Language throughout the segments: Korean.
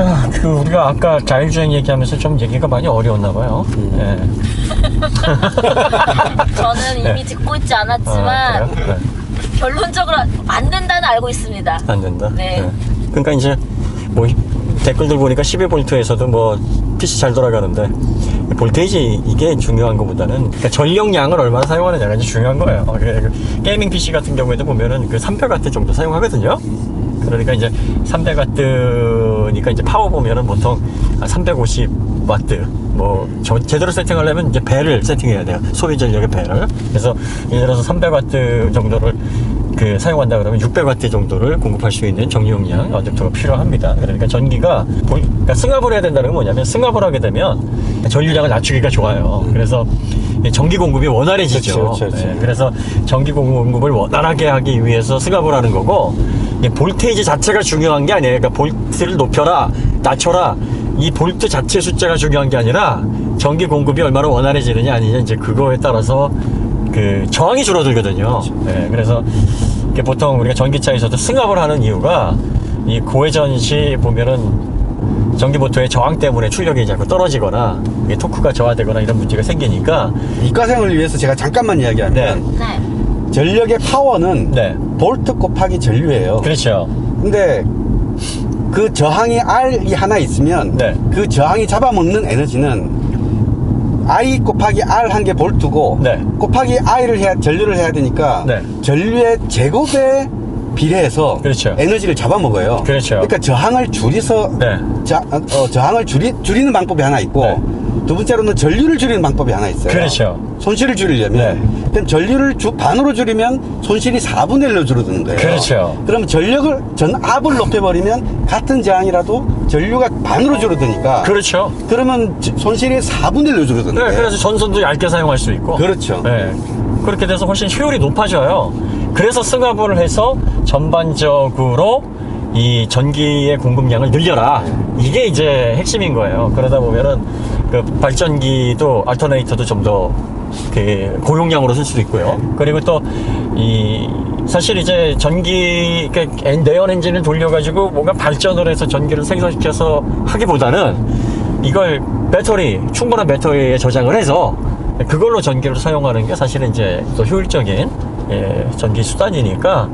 자, 그 우리가 아까 자율주행 얘기하면서 좀 얘기가 많이 어려웠나 봐요. 예. 저는 이미 네. 듣고 있지 아, 않았지만 그래요? 네. 결론적으로 안 된다는 알고 있습니다. 안 된다. 네. 그러니까 이제 뭐 댓글들 보니까 12볼트에서도 뭐 PC 잘 돌아가는데 볼테이지 이게 중요한 것보다는 그러니까 전력량을 얼마나 사용하느냐가 이제 중요한 거예요. 그래, 그 게이밍 PC 같은 경우에도 보면은 그 300W 정도 사용하거든요. 그러니까 이제 300W니까 이제 파워 보면은 보통 350W 뭐 저- 제대로 세팅하려면 이제 배를 세팅해야 돼요. 소비 전력의 배를. 그래서 예를 들어서 300W 정도를 그 사용한다 그러면 600W 정도를 공급할 수 있는 정유용량 어댑터가 필요합니다. 그러니까 전기가 볼- 그러니까 승합을 해야 된다는 건 뭐냐면 승합을 하게 되면 전류량을 낮추기가 좋아요. 그래서 이 전기 공급이 원활해지죠. 그렇죠, 그렇죠, 그렇죠. 네, 그래서 전기 공급을 원활하게 하기 위해서 승합을 하는 거고 볼테이지 자체가 중요한 게 아니에요. 그러니까 볼트를 높여라, 낮춰라. 이 볼트 자체 숫자가 중요한 게 아니라 전기 공급이 얼마나 원활해지느냐 아니냐 이제 그거에 따라서 그 저항이 줄어들거든요. 네, 그래서 보통 우리가 전기차에서도 승합을 하는 이유가 이 고회전 시 보면은 전기 모터의 저항 때문에 출력이 자꾸 떨어지거나 이게 토크가 저하되거나 이런 문제가 생기니까 이과생을 위해서 제가 잠깐만 이야기하면 네. 전력의 파워는 네 볼트 곱하기 전류예요. 그렇죠. 근데 그 저항이 R이 하나 있으면 네. 그 저항이 잡아먹는 에너지는 I 곱하기 R 한 개 볼트고 네. 곱하기 I를 해야 전류를 해야 되니까 네. 전류의 제곱에 비례해서 그렇죠. 에너지를 잡아먹어요. 그렇죠. 러니까 저항을 줄여서 네. 자, 어, 저항을 줄이, 줄이는 방법이 하나 있고 네. 두 번째로는 전류를 줄이는 방법이 하나 있어요. 그렇죠. 손실을 줄이려면 네. 그럼 전류를 주- 반으로 줄이면 손실이 4분의 1로 줄어드는 거예요. 그렇죠. 그럼 전력을 전압을 높여버리면 같은 저항이라도 전류가 반으로 줄어드니까 그렇죠. 그러면 지- 손실이 4분의 1로 줄어드는 네, 거예요. 그래서 전선도 얇게 사용할 수 있고. 그렇죠. 네. 그렇게 돼서 훨씬 효율이 높아져요. 그래서 승합을 해서 전반적으로 이 전기의 공급량을 늘려라. 이게 이제 핵심인 거예요. 그러다 보면은 그 발전기도 알터네이터도 좀 더 그 고용량으로 쓸 수도 있고요. 그리고 또 이 사실 이제 전기 그 엔- 내연 엔진을 돌려가지고 뭔가 발전을 해서 전기를 생산시켜서 하기보다는 이걸 배터리 충분한 배터리에 저장을 해서 그걸로 전기를 사용하는 게 사실은 이제 더 효율적인 예, 전기 수단이니까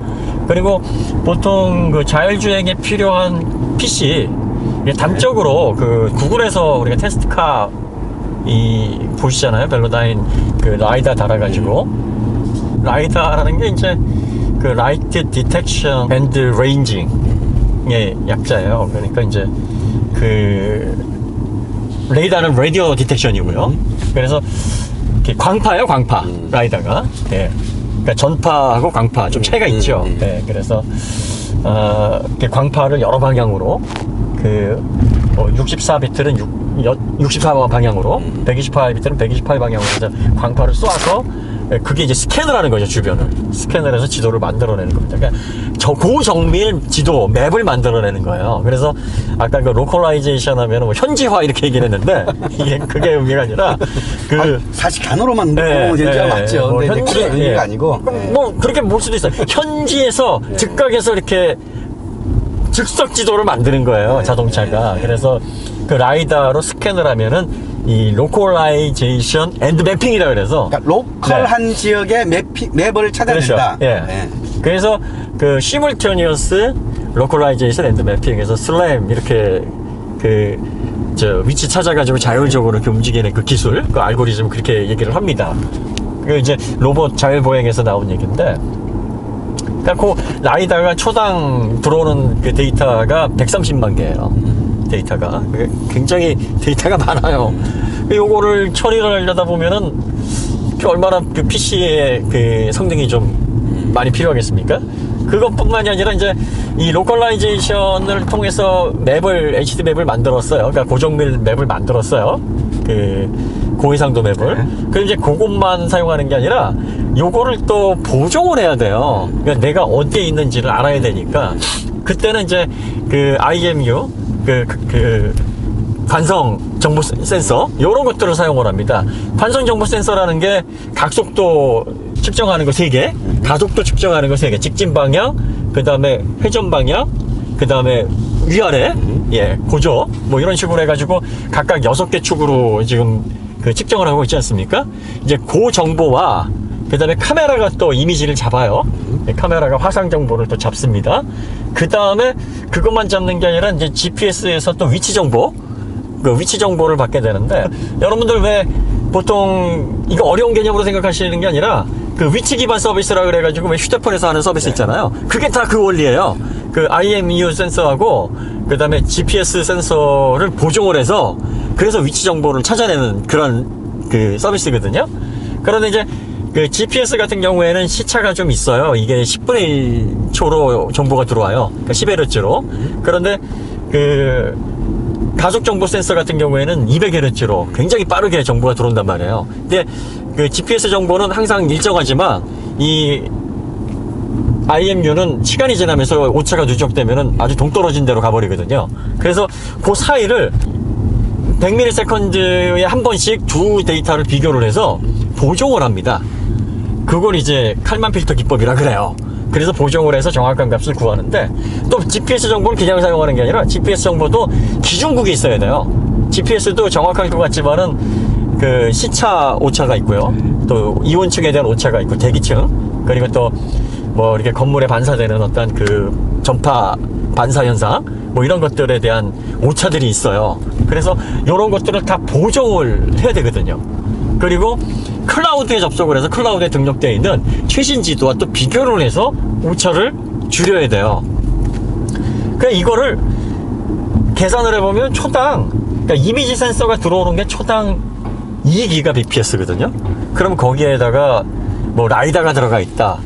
그리고 보통 그 자율주행에 필요한 PC 단적으로 그 구글에서 우리가 테스트카 이 보시잖아요 벨로다인 그 라이다 달아가지고 라이다라는 게 이제 그 라이트 디텍션 앤드 레인징의 약자예요 그러니까 이제 그 레이더는 라디오 디텍션이고요. 그래서 광파예요, 광파. 라이더가. 예. 그러니까 전파하고 광파 좀 차이가 있죠. 음, 음. 예. 그래서 어, 광파를 여러 방향으로 그 64비트는 64 방향으로, 128비트는 128 방향으로 해서 광파를 쏘아서 예, 그게 이제 스캔을 하는 거죠, 주변을. 스캔을 해서 지도를 만들어내는 겁니다. 그러니까 저 고정밀 지도, 맵을 만들어내는 거예요. 그래서 아까 그 로컬라이제이션 하면 뭐 현지화 이렇게 얘기를 했는데, 이게 그게 의미가 아니라, 그, 아, 사실 단어로만 네, 보면 진짜 네, 맞죠. 뭐 근데 이제 그런 의미가 예. 아니고 네. 뭐 그렇게 볼 수도 있어요. 현지에서 즉각에서 이렇게 즉석 지도를 만드는 거예요. 자동차가. 그래서 그 라이다로 스캔을 하면은 이 로컬라이제이션 앤드 매핑이라 그래서 그러니까 로컬한 지역의 맵이, 맵을 찾아낸다. 네. 그렇죠. 예. 네. 그래서 그 시뮬테니어스 로컬라이제이션 앤드 매핑에서 슬램 이렇게 그 저 위치 찾아가지고 자율적으로 이렇게 움직이는 그 기술, 그 알고리즘 그렇게 얘기를 합니다. 그 이제 로봇 자율보행에서 나온 얘기인데, 그러니까 그 라이다가 초당 들어오는 그 데이터가 130만 개예요. 데이터가 굉장히 데이터가 많아요. 요거를 처리를 하려다 보면은 그 얼마나 그 PC의 그 성능이 좀 많이 필요하겠습니까? 그것뿐만이 아니라 이제 이 로컬라이제이션을 통해서 맵을 HD 맵을 만들었어요. 그러니까 고정밀 맵을 만들었어요. 그 고해상도 맵을. 그 이제 그것만 사용하는 게 아니라 요거를 또 보정을 해야 돼요. 그러니까 내가 어디에 있는지를 알아야 되니까 그때는 이제 그 IMU 그, 그, 그 관성 정보 센- 센서 이런 것들을 사용을 합니다. 관성 정보 센서라는 게 각속도 측정하는 거세 개, 가속도 측정하는 거세 개, 직진 방향, 그 다음에 회전 방향, 그 다음에 위아래, 예, 고조, 뭐 이런 식으로 해가지고 각각 여섯 개 축으로 지금 그 측정을 하고 있지 않습니까? 이제 그 정보와 그 다음에 카메라가 또 이미지를 잡아요. 예, 카메라가 화상 정보를 또 잡습니다. 그 다음에 그것만 잡는 게 아니라 이제 GPS에서 또 위치 정보, 그 위치 정보를 받게 되는데 여러분들 왜 보통 이거 어려운 개념으로 생각하시는 게 아니라 그 위치 기반 서비스라 그래가지고 왜 휴대폰에서 하는 서비스 있잖아요. 그게 다 그 원리예요. 그 IMU 센서하고 그 다음에 GPS 센서를 보정을 해서 그래서 위치 정보를 찾아내는 그런 그 서비스거든요. 그런데 이제 그 GPS 같은 경우에는 시차가 좀 있어요. 이게 10분의 1초로 정보가 들어와요. 그러니까 10Hz로. 그런데 그 가속 정보 센서 같은 경우에는 200Hz로 굉장히 빠르게 정보가 들어온단 말이에요. 근데 그 GPS 정보는 항상 일정하지만 이 IMU는 시간이 지나면서 오차가 누적되면은 아주 동떨어진 데로 가버리거든요. 그래서 그 사이를 100ms에 한 번씩 두 데이터를 비교를 해서 보정을 합니다. 그걸 이제 칼만 필터 기법이라 그래요. 그래서 보정을 해서 정확한 값을 구하는데 또 GPS 정보를 그냥 사용하는 게 아니라 GPS 정보도 기준국이 있어야 돼요. GPS도 정확할 것 같지만은 그 시차 오차가 있고요. 또 이온층에 대한 오차가 있고 대기층 그리고 또 뭐 이렇게 건물에 반사되는 어떤 그 전파 반사 현상 뭐 이런 것들에 대한 오차들이 있어요. 그래서 이런 것들을 다 보정을 해야 되거든요. 그리고 클라우드에 접속을 해서 클라우드에 등록되어 있는 최신 지도와 또 비교를 해서 오차를 줄여야 돼요. 그러니까 이거를 계산을 해보면 초당 그러니까 이미지 센서가 들어오는 게 초당 2기가bps거든요. 그럼 거기에다가 뭐 라이다가 들어가 있다.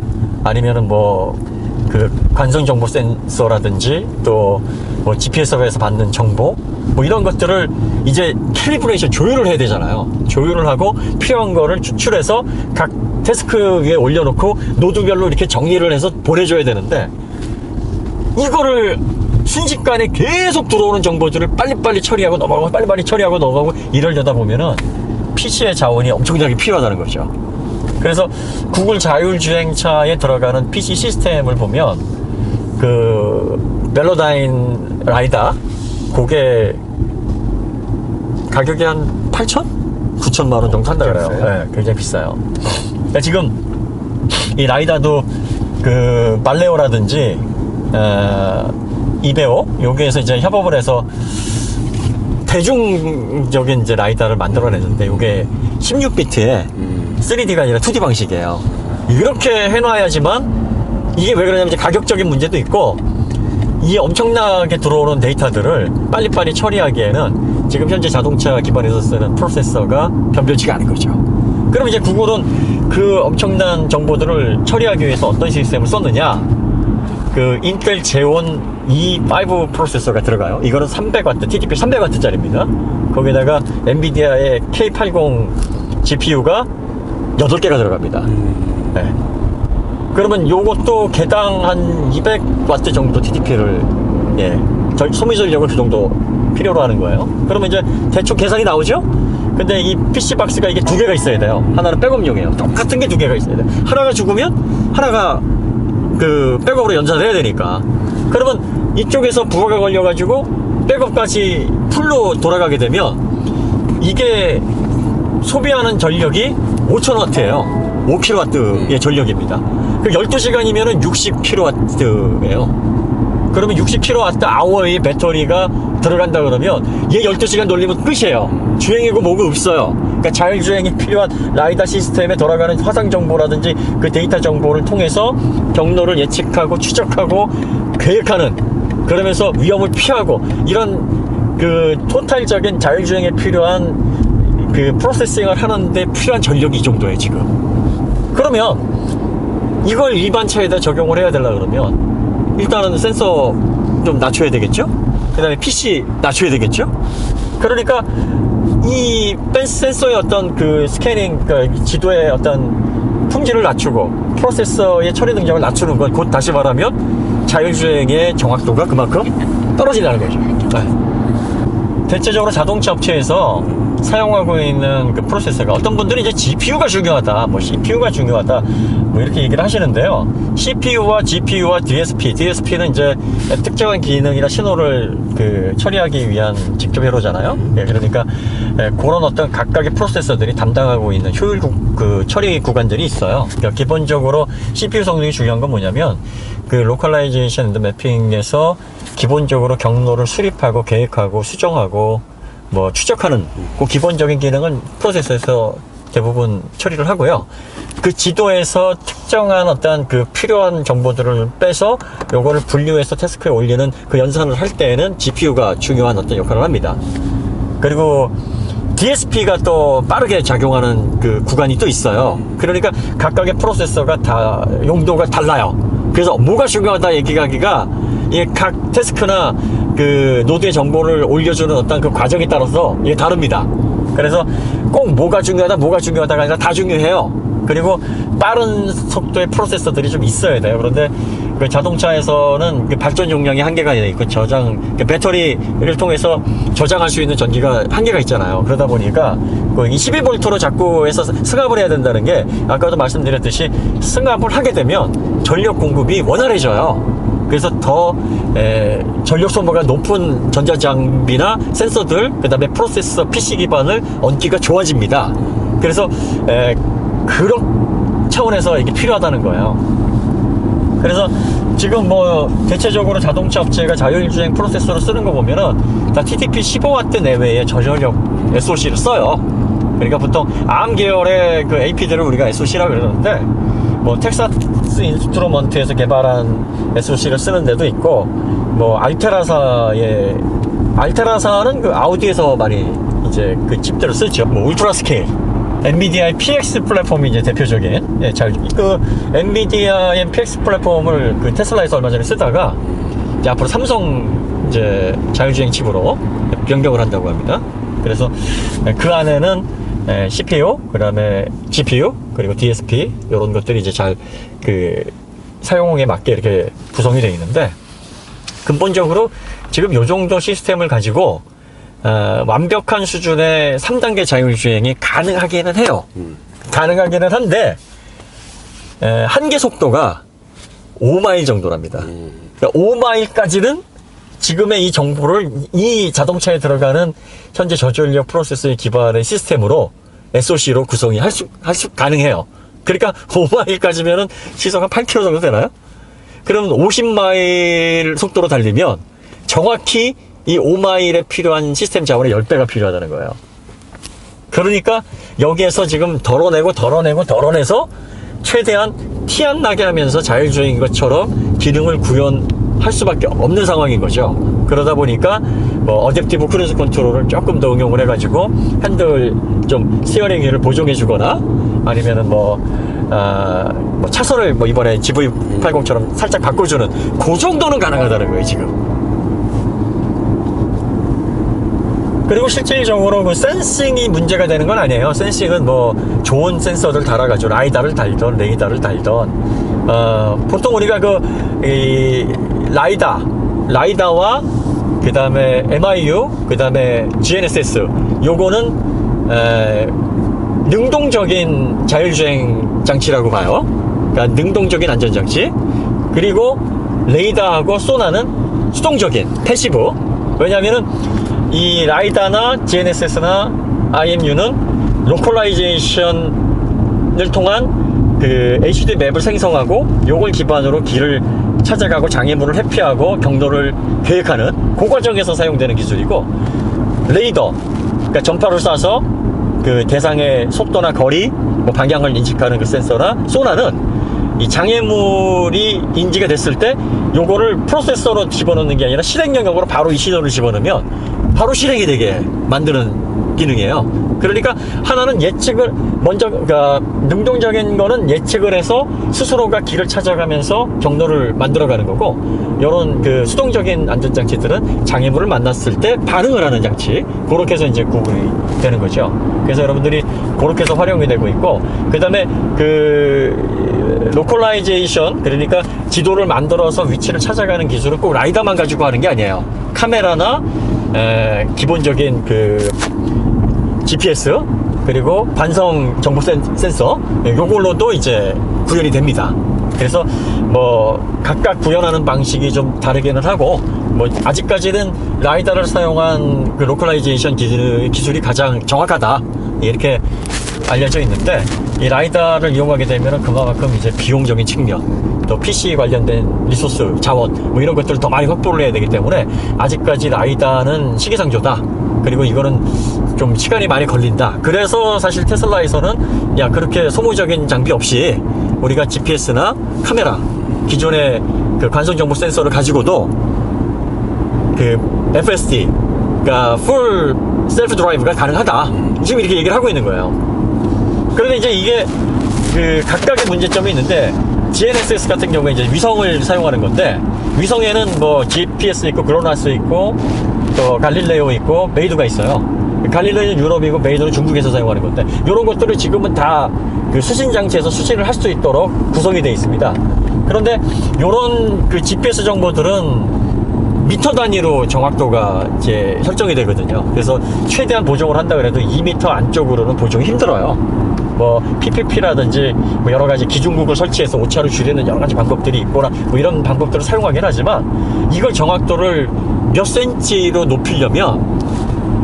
아니면은 뭐 그 관성 정보 센서라든지 또 뭐 GPS에서 받는 정보 뭐 이런 것들을 이제 캘리브레이션 조율을 해야 되잖아요. 조율을 하고 필요한 거를 추출해서 각 데스크 위에 올려놓고 노드별로 이렇게 정리를 해서 보내줘야 되는데 이거를 순식간에 계속 들어오는 정보들을 빨리빨리 처리하고 넘어가고 빨리빨리 처리하고 넘어가고 이러려다 보면은 PC의 자원이 엄청나게 필요하다는 거죠. 그래서 구글 자율주행차에 들어가는 PC 시스템을 보면 그 멜로다인 라이다 그게 가격이 한 8천? 9천만 원 정도 한다 그래요. 네, 굉장히 비싸요. 그러니까 지금 이 라이다도 그 말레오라든지 어, 이베오 여기에서 이제 협업을 해서 대중적인 이제 라이다를 만들어내는데 이게 16비트에 3D가 아니라 2D 방식이에요. 이렇게 해놔야지만 이게 왜 그러냐면 이제 가격적인 문제도 있고 이 엄청나게 들어오는 데이터들을 빨리빨리 처리하기에는 지금 현재 자동차 기반에서 쓰는 프로세서가 변변치가 않은 거죠. 그럼 이제 구글은 그 엄청난 정보들을 처리하기 위해서 어떤 시스템을 썼느냐? 그 인텔 제온 E5 프로세서가 들어가요. 이거는 300W, TDP 300W짜리입니다. 거기다가 엔비디아의 K80 GPU가 8개가 들어갑니다. 네. 그러면 요것도 개당 한 200W 정도 TDP를 예, 절- 소비 전력을 그 정도 필요로 하는 거예요. 그러면 이제 대충 계산이 나오죠? 근데 이 PC 박스가 이게 두 개가 있어야 돼요. 하나는 백업용이에요. 똑같은 게 두 개가 있어야 돼요. 하나가 죽으면 하나가 그 백업으로 연장을 해야 되니까. 그러면 이쪽에서 부하가 걸려가지고 백업까지 풀로 돌아가게 되면 이게 소비하는 전력이 5,000W예요. 5kW의 전력입니다. 그 12시간이면은 60kW예요. 그러면 60kW 아워의 배터리가 들어간다 그러면 얘 12시간 돌리면 끝이에요. 주행이고 뭐고 없어요. 그러니까 자율주행이 필요한 라이다 시스템에 돌아가는 화상 정보라든지 그 데이터 정보를 통해서 경로를 예측하고 추적하고 계획하는 그러면서 위험을 피하고 이런 그 토탈적인 자율주행에 필요한 그 프로세싱을 하는데 필요한 전력이 이 정도예요 지금. 그러면 이걸 일반 차에다 적용을 해야 되려 그러면 일단은 센서 좀 낮춰야 되겠죠? 그 다음에 PC 낮춰야 되겠죠? 그러니까 이 뺀- 센서의 어떤 그 스캐닝, 그 지도의 어떤 품질을 낮추고 프로세서의 처리 능력을 낮추는 건 곧 다시 말하면 자율주행의 정확도가 그만큼 떨어진다는 거죠. 네. 대체적으로 자동차 업체에서 사용하고 있는 그 프로세서가 어떤 분들은 이제 GPU가 중요하다, 뭐 CPU가 중요하다, 뭐 이렇게 얘기를 하시는데요. CPU와 GPU와 DSP, DSP는 이제 특정한 기능이나 신호를 그 처리하기 위한 직접 회로잖아요. 예, 그러니까 예, 그런 어떤 각각의 프로세서들이 담당하고 있는 효율 구, 그 처리 구간들이 있어요. 그러니까 기본적으로 CPU 성능이 중요한 건 뭐냐면 그 로컬라이제이션 앤드 매핑에서 기본적으로 경로를 수립하고 계획하고 수정하고 뭐 추적하는 그 기본적인 기능은 프로세서에서 대부분 처리를 하고요. 그 지도에서 특정한 어떤 그 필요한 정보들을 빼서 요거를 분류해서 태스크에 올리는 그 연산을 할 때에는 GPU가 중요한 어떤 역할을 합니다. 그리고 DSP가 또 빠르게 작용하는 그 구간이 또 있어요. 그러니까 각각의 프로세서가 다 용도가 달라요. 그래서 뭐가 중요하다 얘기하기가 이게 각 태스크나 그 노드의 정보를 올려주는 어떤 그 과정에 따라서 이게 다릅니다. 그래서 꼭 뭐가 중요하다, 뭐가 중요하다가 아니라 다 중요해요. 그리고 빠른 속도의 프로세서들이 좀 있어야 돼요. 그런데 그 자동차에서는 그 발전 용량이 한계가 있고 저장 그 배터리를 통해서 저장할 수 있는 전기가 한계가 있잖아요. 그러다 보니까 그 12V로 자꾸 해서 승합을 해야 된다는 게 아까도 말씀드렸듯이 승합을 하게 되면 전력 공급이 원활해져요. 그래서 더 에, 전력 소모가 높은 전자장비나 센서들 그 다음에 프로세서 PC 기반을 얹기가 좋아집니다. 그래서 에, 그런 차원에서 이게 필요하다는 거예요. 그래서 지금 뭐 대체적으로 자동차 업체가 자율주행 프로세서를 쓰는 거 보면은 다 TDP 15W 내외의 저전력 SoC를 써요. 그러니까 보통 ARM 계열의 그 AP들을 우리가 SoC라고 그러는데 뭐 텍사스 인스트루먼트에서 개발한 SoC를 쓰는 데도 있고 뭐 알테라사의 알테라사는 그 아우디에서 많이 이제 그 칩들을 쓰죠. 뭐 울트라 스케일 엔비디아의 PX 플랫폼이 이제 대표적인 예, 잘, 그 엔비디아의 PX 플랫폼을 그 테슬라에서 얼마 전에 쓰다가 이제 앞으로 삼성 이제 자율주행 칩으로 변경을 한다고 합니다. 그래서 그 안에는 에, CPU, 그 다음에 GPU, 그리고 DSP 이런 것들이 이제 잘 그 사용에 맞게 이렇게 구성이 되어 있는데 근본적으로 지금 요 정도 시스템을 가지고 어, 완벽한 수준의 3단계 자율주행이 가능하기는 해요. 가능하기는 한데 에, 한계 속도가 5마일 정도랍니다. 그러니까 5마일까지는 지금의 이 정보를 이 자동차에 들어가는 현재 저전력 프로세서의 기반의 시스템으로 SoC로 구성이 할 수, 할 수, 가능해요. 그러니까 5마일까지면은 시속 한 8km 정도 되나요? 그러면 50마일 속도로 달리면 정확히 이 5마일에 필요한 시스템 자원의 10배가 필요하다는 거예요. 그러니까 여기에서 지금 덜어내고 덜어내고 덜어내서 최대한 티 안 나게 하면서 자율주행인 것처럼 기능을 구현 할 수밖에 없는 상황인 거죠. 그러다 보니까 뭐 어댑티브 크루즈 컨트롤을 조금 더 응용을 해가지고 핸들 좀 스티어링 휠을 보정해 주거나 아니면은 뭐, 아, 뭐 차선을 뭐 이번에 GV80처럼 살짝 바꿔주는 그 정도는 가능하다는 거예요 지금. 그리고 실질적으로 그 센싱이 문제가 되는 건 아니에요. 센싱은 뭐 좋은 센서들 달아가지고 라이다를 달던 레이더를 달던 어, 보통 우리가 그 이 라이다 라이다와 그 다음에 MIU 그 다음에 GNSS 요거는 에, 능동적인 자율주행 장치라고 봐요. 그러니까 능동적인 안전장치. 그리고 레이더하고 소나는 수동적인 패시브. 왜냐면은 이 라이다나 GNSS나 IMU는 로컬라이제이션을 통한 그 HD 맵을 생성하고 요걸 기반으로 길을 찾아가고 장애물을 회피하고 경로를 계획하는 그 과정에서 사용되는 기술이고 레이더 그러니까 전파를 쏴서 그 대상의 속도나 거리 뭐 방향을 인식하는 그 센서나 소나는 이 장애물이 인지가 됐을 때 요거를 프로세서로 집어넣는 게 아니라 실행 영역으로 바로 이 신호를 집어넣으면 바로 실행이 되게 만드는 기능이에요. 그러니까 하나는 예측을 먼저 그러니까 능동적인 거는 예측을 해서 스스로가 길을 찾아가면서 경로를 만들어가는 거고 이런 그 수동적인 안전장치들은 장애물을 만났을 때 반응을 하는 장치 그렇게 해서 이제 구분이 되는 거죠. 그래서 여러분들이 그렇게 해서 활용이 되고 있고 그 다음에 그 로컬라이제이션 그러니까 지도를 만들어서 위치를 찾아가는 기술은 꼭 라이다만 가지고 하는 게 아니에요. 카메라나 에, 기본적인 그 GPS 그리고 반성 정보 센, 센서? 예, 요걸로도 이제 구현이 됩니다. 그래서 뭐 각각 구현하는 방식이 좀 다르기는 하고 뭐 아직까지는 라이다를 사용한 그 로컬라이제이션 기술, 기술이 가장 정확하다. 이렇게 알려져 있는데 이 라이다를 이용하게 되면 그만큼 이제 비용적인 측면 또 PC 관련된 리소스 자원 뭐 이런 것들을 더 많이 확보를 해야 되기 때문에 아직까지 라이다는 시기상조다. 그리고 이거는 좀 시간이 많이 걸린다. 그래서 사실 테슬라에서는 야 그렇게 소모적인 장비 없이 우리가 GPS나 카메라 기존의 그 관성 정보 센서를 가지고도 그 FSD 그러니까 풀 셀프 드라이브가 가능하다. 지금 이렇게 얘기를 하고 있는 거예요. 그런데 이제 이게 그 각각의 문제점이 있는데 GNSS 같은 경우에 이제 위성을 사용하는 건데 위성에는 뭐 GPS 있고 그로나스 있고 또 갈릴레오 있고 메이드가 있어요. 갈릴레오는 유럽이고 메이드는 중국에서 사용하는 건데 이런 것들을 지금은 다 그 수신 장치에서 수신을 할 수 있도록 구성이 되어 있습니다. 그런데 이런 그 GPS 정보들은 미터 단위로 정확도가 이제 설정이 되거든요. 그래서 최대한 보정을 한다 그래도 2미터 안쪽으로는 보정이 힘들어요. 뭐 PPP라든지 뭐 여러 가지 기준국을 설치해서 오차를 줄이는 여러 가지 방법들이 있거나 뭐 이런 방법들을 사용하긴 하지만 이걸 정확도를 몇 센치로 높이려면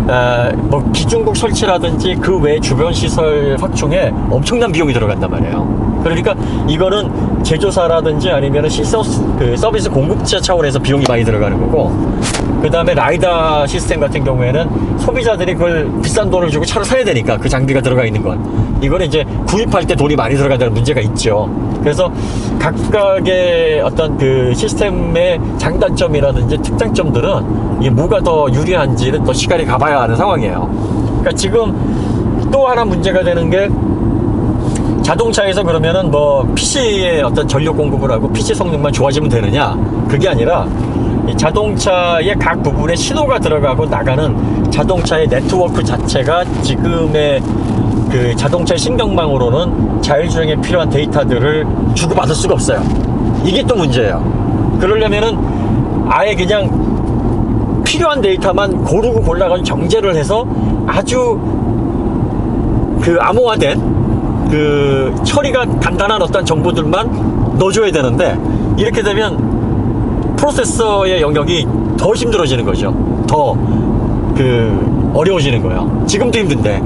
에, 뭐 기준국 설치라든지 그 외 주변 시설 확충에 엄청난 비용이 들어간단 말이에요. 그러니까 이거는 제조사라든지 아니면 시서 그 서비스 공급자 차원에서 비용이 많이 들어가는 거고 그 다음에 라이다 시스템 같은 경우에는 소비자들이 그걸 비싼 돈을 주고 차를 사야 되니까 그 장비가 들어가 있는 건 이거는 이제 구입할 때 돈이 많이 들어간다는 문제가 있죠. 그래서 각각의 어떤 그 시스템의 장단점이라든지 특장점들은 이게 뭐가 더 유리한지는 더 시간이 가봐야 하는 상황이에요. 그러니까 지금 또 하나 문제가 되는 게 자동차에서 그러면은 뭐 PC의 어떤 전력 공급을 하고 PC 성능만 좋아지면 되느냐? 그게 아니라 이 자동차의 각 부분에 신호가 들어가고 나가는 자동차의 네트워크 자체가 지금의 그 자동차의 신경망으로는 자율주행에 필요한 데이터들을 주고받을 수가 없어요. 이게 또 문제예요. 그러려면은 아예 그냥 필요한 데이터만 고르고 골라가지고 정제를 해서 아주 그 암호화된 그 처리가 간단한 어떤 정보들만 넣어줘야 되는데 이렇게 되면 프로세서의 영역이 더 힘들어지는 거죠. 더 그 어려워지는 거예요. 지금도 힘든데.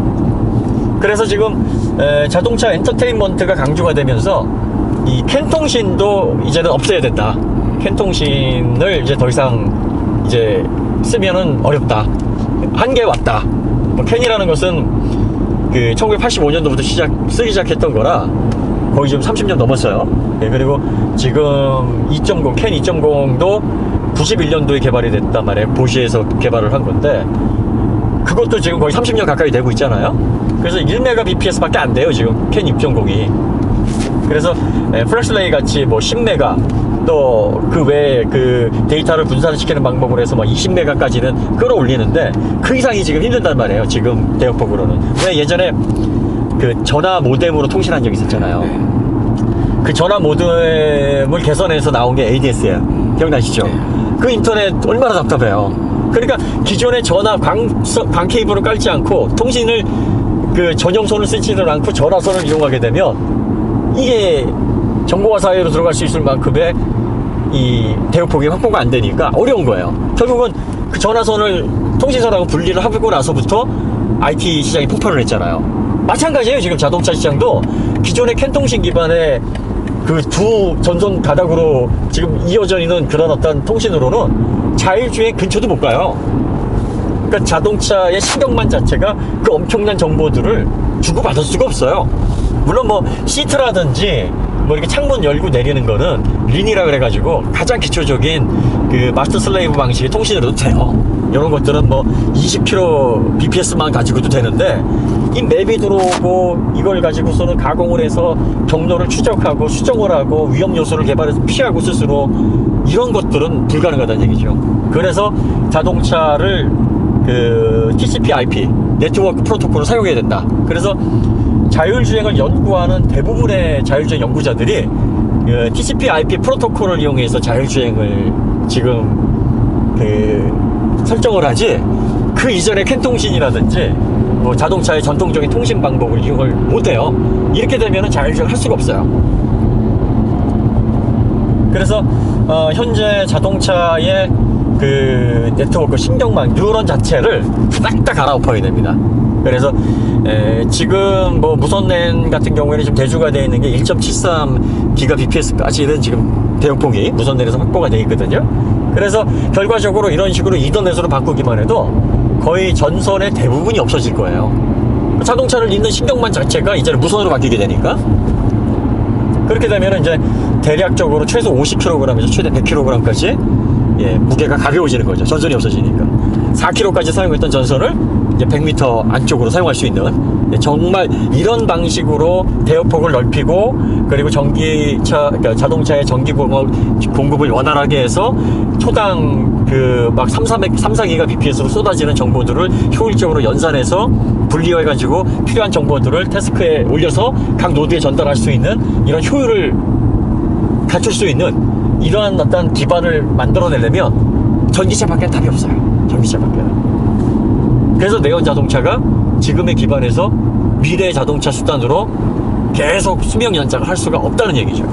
그래서 지금 에, 자동차 엔터테인먼트가 강조가 되면서 이 캔통신도 이제는 없애야 된다. 캔통신을 이제 더 이상 이제 쓰면은 어렵다. 한계 왔다. 뭐 캔이라는 것은 그 1985년도부터 시작 쓰기 시작했던 거라 거의 지금 30년 넘었어요. 예, 그리고 지금 2.0, 캔 2.0도 91년도에 개발이 됐단 말이에요. 보시에서 개발을 한 건데 그것도 지금 거의 30년 가까이 되고 있잖아요. 그래서 1메가bps밖에 안 돼요. 지금 캔 6.0이. 그래서 에, 플래시레이 같이 뭐 10메가 또 그 외에 그 데이터를 분산시키는 방법으로 해서 뭐 20메가까지는 끌어올리는데 그 이상이 지금 힘든단 말이에요. 지금 대역폭으로는. 왜 예전에 그 전화 모뎀으로 통신한 적이 있었잖아요. 그 전화 모뎀을 개선해서 나온 게 ADS예요. 기억나시죠? 그 인터넷 얼마나 답답해요. 그러니까 기존의 전화 광, 서- 광 케이블을 깔지 않고 통신을 그 전용선을 쓰지를 않고 전화선을 이용하게 되면 이게 정보화 사회로 들어갈 수 있을 만큼의 이 대역폭이 확보가 안 되니까 어려운 거예요. 결국은 그 전화선을 통신선하고 분리를 하고 나서부터 IT 시장이 폭발을 했잖아요. 마찬가지예요. 지금 자동차 시장도 기존의 캔통신 기반의 그 두 전선 가닥으로 지금 이어져 있는 그런 어떤 통신으로는 자율주행 근처도 못 가요. 그러니까 자동차의 신경만 자체가 그 엄청난 정보들을 주고받을 수가 없어요. 물론 뭐 시트라든지 뭐 이렇게 창문 열고 내리는 거는 린이라 그래가지고 가장 기초적인 그 마스터 슬레이브 방식의 통신으로도 돼요. 이런 것들은 뭐 20kbps만 가지고도 되는데 이 맵이 들어오고 이걸 가지고서는 가공을 해서 경로를 추적하고 수정을 하고 위험 요소를 개발해서 피하고 스스로 이런 것들은 불가능하다는 얘기죠. 그래서 자동차를 그 TCP/IP 네트워크 프로토콜을 사용해야 된다. 그래서 자율주행을 연구하는 대부분의 자율주행 연구자들이 그 TCP/IP 프로토콜을 이용해서 자율주행을 지금 그 설정을 하지 그 이전에 캔통신이라든지 뭐 자동차의 전통적인 통신 방법을 이용을 못해요. 이렇게 되면은 자율주행을 할 수가 없어요. 그래서 어, 현재 자동차의 그 네트워크 신경망 뉴런 자체를 싹 다 갈아엎어야 됩니다. 그래서 에, 지금 뭐 무선랜 같은 경우에는 지금 대주가 되어 있는 게 1.73 기가 bps까지는 지금 대역폭이 무선랜에서 확보가 되어 있거든요. 그래서 결과적으로 이런 식으로 이더넷으로 바꾸기만 해도 거의 전선의 대부분이 없어질 거예요. 자동차를 잇는 신경망 자체가 이제는 무선으로 바뀌게 되니까 그렇게 되면 이제 대략적으로 최소 50kg에서 최대 100kg까지 예, 무게가 가벼워지는 거죠. 전선이 없어지니까. 4kg까지 사용했던 전선을 이제 100m 안쪽으로 사용할 수 있는 예, 정말 이런 방식으로 대역폭을 넓히고 그리고 전기차 그러니까 자동차의 전기 공업, 공급을 원활하게 해서 초당 그 막 3, 400, 3, 4기가 bps로 쏟아지는 정보들을 효율적으로 연산해서 분리해 가지고 필요한 정보들을 태스크에 올려서 각 노드에 전달할 수 있는 이런 효율을 갖출 수 있는 이러한 어떤 기반을 만들어내려면 전기차 밖에 답이 없어요. 전기차 밖에는. 그래서 내연 자동차가 지금의 기반에서 미래의 자동차 수단으로 계속 수명 연장을 할 수가 없다는 얘기죠.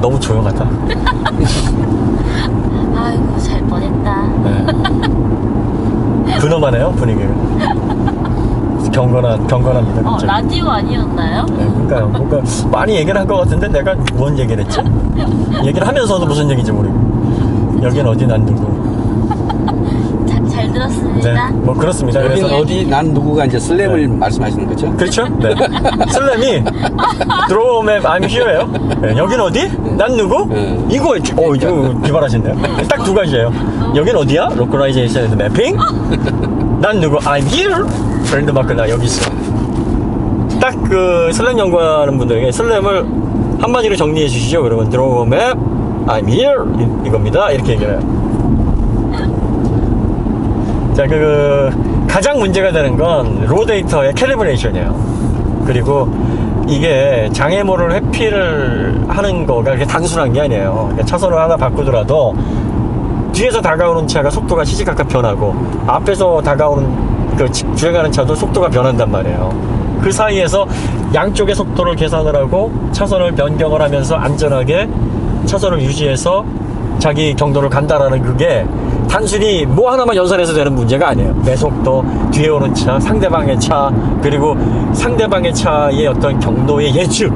너무 조용하다. 아이고 잘 뻔했다. 네. 근엄하네요 분위기가. 경건합니다. 어 갑자기. 라디오 아니었나요? 네, 그러니까요. 뭔가 많이 얘기를 한 것 같은데 내가 뭔 얘기를 했지? 얘기를 하면서도 무슨 얘기인지 모르고. 여긴 어디 난 누구. 자, 잘 네, 들었습니다. 뭐 그렇습니다. 여기는 그래서 어디 난 누구가 이제 슬램을 말씀하시는 거죠? 그렇죠? 네. 슬램이 I'm here예요. 네, 여긴 어디? 난 누구? 네. 이거 어 이거 기발하신데요. 딱 두 가지예요. 여긴 어디야? 로컬라이제이션 앤 매핑. 난 누구? I'm here. 브랜드 마크 나 여기 있어. 딱그 슬램 연구하는 분들에게 슬램을 한마디로 정리해 주시죠. 그러면 드로우맵 I'm here 이, 이겁니다. 이렇게 얘기를 해요. 자, 그, 가장 문제가 되는 건, 로 데이터의 캘리브레이션이에요. 그리고 이게 장애물을 회피를 하는 거가 그렇게 단순한 게 아니에요. 그러니까 차선을 하나 바꾸더라도, 뒤에서 다가오는 차가 속도가 시시각각 변하고, 앞에서 다가오는, 그, 지- 주행하는 차도 속도가 변한단 말이에요. 그 사이에서 양쪽의 속도를 계산을 하고, 차선을 변경을 하면서 안전하게 차선을 유지해서 자기 경도를 간다라는 그게 단순히 뭐 하나만 연산해서 되는 문제가 아니에요. 내 속도, 뒤에 오는 차, 상대방의 차, 그리고 상대방의 차의 어떤 경도의 예측,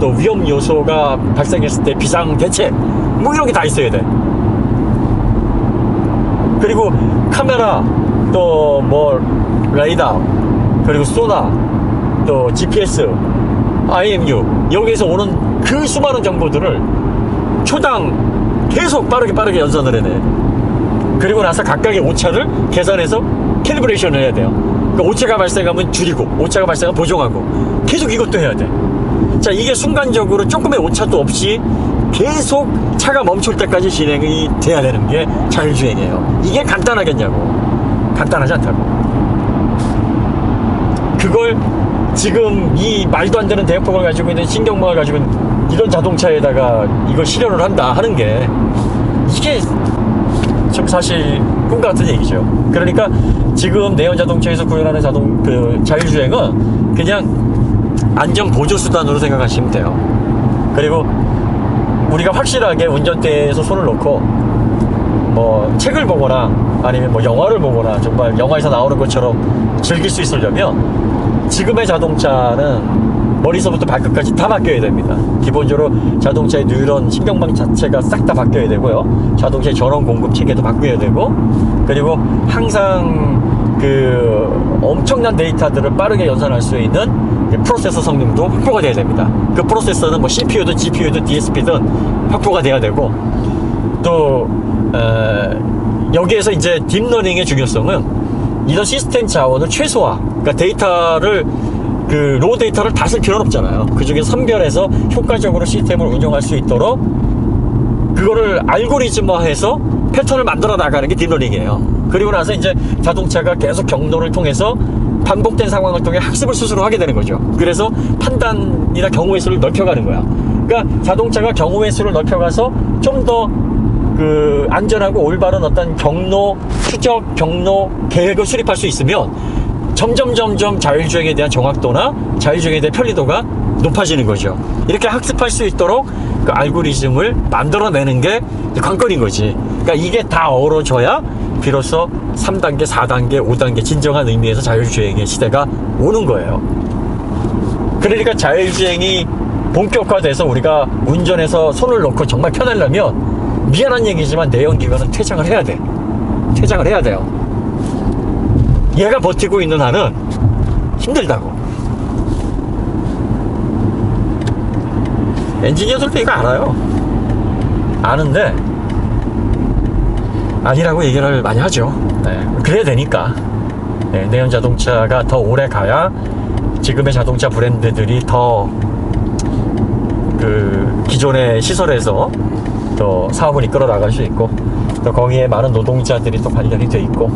또 위험 요소가 발생했을 때 비상 대책, 뭐 이런 게 다 있어야 돼. 그리고 카메라, 또 뭐 레이더, 그리고 소나, 또 GPS, IMU 여기에서 오는 그 수많은 정보들을 초당 계속 빠르게 빠르게 연산을 해내. 그리고 나서 각각의 오차를 계산해서 캘리브레이션을 해야 돼요. 그러니까 오차가 발생하면 줄이고, 오차가 발생하면 보정하고, 계속 이것도 해야 돼. 자, 이게 순간적으로 조금의 오차도 없이 계속 차가 멈출 때까지 진행이 돼야 되는 게 자율주행이에요. 이게 간단하겠냐고. 간단하지 않다고. 그걸 지금 이 말도 안 되는 대역폭을 가지고 있는 신경망을 가지고 있는 이런 자동차에다가 이걸 실현을 한다 하는 게 이게 좀 사실 꿈 같은 얘기죠. 그러니까 지금 내연 자동차에서 구현하는 자동 그 자율주행은 그냥 안전 보조 수단으로 생각하시면 돼요. 그리고 우리가 확실하게 운전대에서 손을 놓고 뭐 책을 보거나 아니면 뭐 영화를 보거나 정말 영화에서 나오는 것처럼 즐길 수 있으려면 지금의 자동차는 머리서부터 발끝까지 다 바뀌어야 됩니다. 기본적으로 자동차의 뉴런 신경망 자체가 싹 다 바뀌어야 되고요. 자동차의 전원 공급 체계도 바뀌어야 되고, 그리고 항상 그 엄청난 데이터들을 빠르게 연산할 수 있는 프로세서 성능도 확보가 돼야 됩니다. 그 프로세서는 뭐 CPU든 GPU든 DSP든 확보가 돼야 되고, 또 에, 여기에서 이제 딥러닝의 중요성은 이런 시스템 자원을 최소화, 그러니까 데이터를 그로 데이터를 다 쓸 필요는 없잖아요. 그 중에 선별해서 효과적으로 시스템을 운영할 수 있도록 그거를 알고리즘화해서 패턴을 만들어 나가는 게 딥러닝이에요. 그리고 나서 이제 자동차가 계속 경로를 통해서 반복된 상황을 통해 학습을 스스로 하게 되는 거죠. 그래서 판단이나 경우의 수를 넓혀가는 거야. 그러니까 자동차가 경우의 수를 넓혀가서 좀 더 그 안전하고 올바른 어떤 경로 추적 경로 계획을 수립할 수 있으면 점점 점점 자율주행에 대한 정확도나 자율주행에 대한 편리도가 높아지는 거죠. 이렇게 학습할 수 있도록 그 알고리즘을 만들어내는 게 관건인 거지. 그러니까 이게 다 어우러져야 비로소 3단계, 4단계, 5단계 진정한 의미에서 자율주행의 시대가 오는 거예요. 그러니까 자율주행이 본격화돼서 우리가 운전해서 손을 놓고 정말 편하려면 미안한 얘기지만 내연기관은 퇴장을 해야 돼. 퇴장을 해야 돼요. 얘가 버티고 있는 한은 힘들다고. 엔지니어들도 이거 알아요. 아는데 아니라고 얘기를 많이 하죠. 네, 그래야 되니까. 네, 내연 자동차가 더 오래 가야 지금의 자동차 브랜드들이 더 그 기존의 시설에서 또 사업을 이끌어 나갈 수 있고 또 거기에 많은 노동자들이 또 관련이 돼 있고